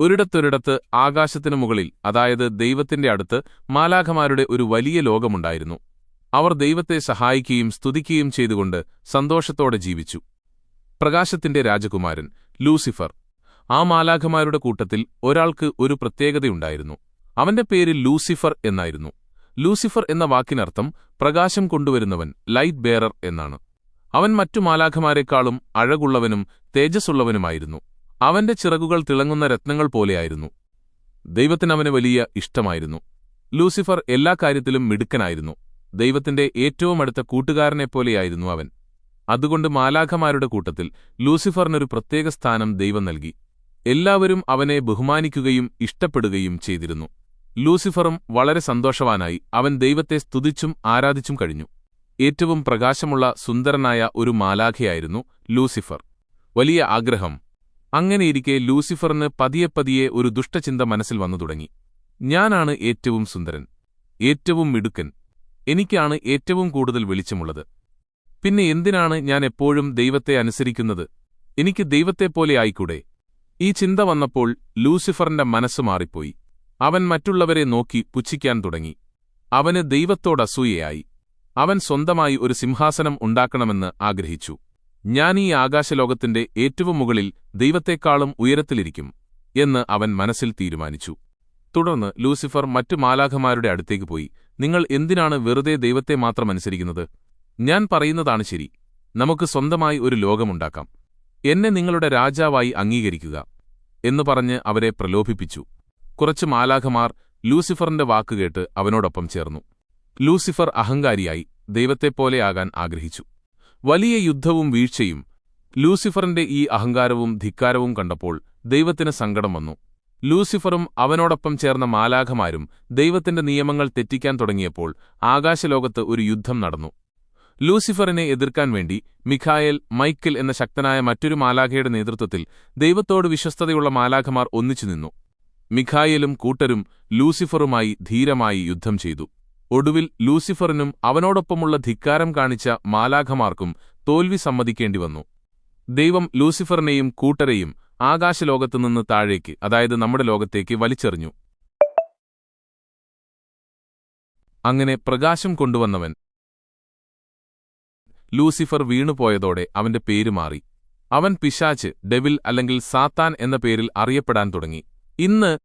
ഒരിടത്തൊരിടത്ത് ആകാശത്തിനു മുകളിൽ അതായത് ദൈവത്തിന്റെ അടുത്ത് മാലാഖമാരുടെ ഒരു വലിയ ലോകമുണ്ടായിരുന്നു. അവർ ദൈവത്തെ സഹായിക്കുകയും സ്തുതിക്കുകയും ചെയ്തുകൊണ്ട് സന്തോഷത്തോടെ ജീവിച്ചു. പ്രകാശത്തിന്റെ രാജകുമാരൻ ലൂസിഫർ. ആ മാലാഖമാരുടെ കൂട്ടത്തിൽ ഒരാൾക്ക് ഒരു പ്രത്യേകതയുണ്ടായിരുന്നു. അവന്റെ പേര് ലൂസിഫർ എന്നായിരുന്നു. ലൂസിഫർ എന്ന വാക്കിനർത്ഥം പ്രകാശം കൊണ്ടുവരുന്നവൻ ലൈറ്റ് ബേറർ എന്നാണ്. അവൻ മറ്റു മാലാഖമാരെക്കാളും അഴകുള്ളവനും തേജസ്സുള്ളവനുമായിരുന്നു. അവന്റെ ചിറകുകൾ തിളങ്ങുന്ന രത്നങ്ങൾ പോലെയായിരുന്നു. ദൈവത്തിനവന് വലിയ ഇഷ്ടമായിരുന്നു. ലൂസിഫർ എല്ലാ കാര്യത്തിലും മിടുക്കനായിരുന്നു. ദൈവത്തിന്റെ ഏറ്റവും അടുത്ത കൂട്ടുകാരനെപ്പോലെയായിരുന്നു അവൻ. അതുകൊണ്ട് മാലാഖമാരുടെ കൂട്ടത്തിൽ ലൂസിഫറിനൊരു പ്രത്യേക സ്ഥാനം ദൈവം നൽകി. എല്ലാവരും അവനെ ബഹുമാനിക്കുകയും ഇഷ്ടപ്പെടുകയും ചെയ്തിരുന്നു. ലൂസിഫറും വളരെ സന്തോഷവാനായി അവൻ ദൈവത്തെ സ്തുതിച്ചും ആരാധിച്ചും കഴിഞ്ഞു. ഏറ്റവും പ്രകാശമുള്ള സുന്ദരനായ ഒരു മാലാഖയായിരുന്നു ലൂസിഫർ. വലിയ ആഗ്രഹം അങ്ങനെയിരിക്കെ ലൂസിഫറിന് പതിയെ പതിയെ ഒരു ദുഷ്ടചിന്ത മനസ്സിൽ വന്നു തുടങ്ങി. ഞാനാണ് ഏറ്റവും സുന്ദരൻ ഏറ്റവും മിടുക്കൻ എനിക്കാണ് ഏറ്റവും കൂടുതൽ വെളിച്ചമുള്ളത്. പിന്നെ എന്തിനാണ് ഞാൻ എപ്പോഴും ദൈവത്തെ അനുസരിക്കുന്നത്? എനിക്ക് ദൈവത്തെപ്പോലെ ആയിക്കൂടെ? ഈ ചിന്ത വന്നപ്പോൾ ലൂസിഫറിന്റെ മനസ്സ് മാറിപ്പോയി. അവൻ മറ്റുള്ളവരെ നോക്കി പുച്ഛിക്കാൻ തുടങ്ങി. അവന് ദൈവത്തോടസൂയയായി. അവൻ സ്വന്തമായി ഒരു സിംഹാസനം ഉണ്ടാക്കണമെന്ന് ആഗ്രഹിച്ചു. ഞാൻ ഈ ആകാശലോകത്തിന്റെ ഏറ്റവും മുകളിൽ ദൈവത്തെക്കാളും ഉയരത്തിലിരിക്കും എന്ന് അവൻ മനസ്സിൽ തീരുമാനിച്ചു. തുടർന്ന് ലൂസിഫർ മറ്റു മാലാഖമാരുടെ അടുത്തേക്ക് പോയി നിങ്ങൾ എന്തിനാണ് വെറുതെ ദൈവത്തെ മാത്രം അനുസരിക്കുന്നത്? ഞാൻ പറയുന്നതാണ് ശരി. നമുക്ക് സ്വന്തമായി ഒരു ലോകമുണ്ടാക്കാം. എന്നെ നിങ്ങളുടെ രാജാവായി അംഗീകരിക്കുക എന്നു പറഞ്ഞ് അവരെ പ്രലോഭിപ്പിച്ചു. കുറച്ച് മാലാഖമാർ ലൂസിഫറിന്റെ വാക്കുകേട്ട് അവനോടൊപ്പം ചേർന്നു. ലൂസിഫർ അഹങ്കാരിയായി ദൈവത്തെപ്പോലെയാകാൻ ആഗ്രഹിച്ചു. വലിയ യുദ്ധവും വീഴ്ചയും ലൂസിഫറിന്റെ ഈ അഹങ്കാരവും ധിക്കാരവും കണ്ടപ്പോൾ ദൈവത്തിന് സങ്കടം വന്നു. ലൂസിഫറും അവനോടൊപ്പം ചേർന്ന മാലാഖമാരും ദൈവത്തിന്റെ നിയമങ്ങൾ തെറ്റിക്കാൻ തുടങ്ങിയപ്പോൾ ആകാശലോകത്ത് ഒരു യുദ്ധം നടന്നു. ലൂസിഫറിനെ എതിർക്കാൻ വേണ്ടി മിഖായേൽ മൈക്കിൽ എന്ന ശക്തനായ മറ്റൊരു മാലാഖയുടെ നേതൃത്വത്തിൽ ദൈവത്തോട് വിശ്വസ്തതയുള്ള മാലാഖമാർ ഒന്നിച്ചു നിന്നു. മിഖായേലും കൂട്ടരും ലൂസിഫറുമായി ധീരമായി യുദ്ധം ചെയ്തു. ഒടുവിൽ ലൂസിഫറിനും അവനോടൊപ്പമുള്ള ധിക്കാരം കാണിച്ച മാലാഖമാർക്കും തോൽവി സമ്മതിക്കേണ്ടി വന്നു ദൈവം ലൂസിഫറിനെയും കൂട്ടരെയും ആകാശലോകത്തുനിന്ന് താഴേക്ക് അതായത് നമ്മുടെ ലോകത്തേക്ക് വലിച്ചെറിഞ്ഞു. അങ്ങനെ പ്രകാശം കൊണ്ടുവന്നവൻ ലൂസിഫർ വീണുപോയതോടെ അവന്റെ പേര് മാറി. അവൻ പിശാച്ച് ഡെവിൽ അല്ലെങ്കിൽ സാത്താൻ എന്ന പേരിൽ അറിയപ്പെടാൻ തുടങ്ങി. ഇന്ന്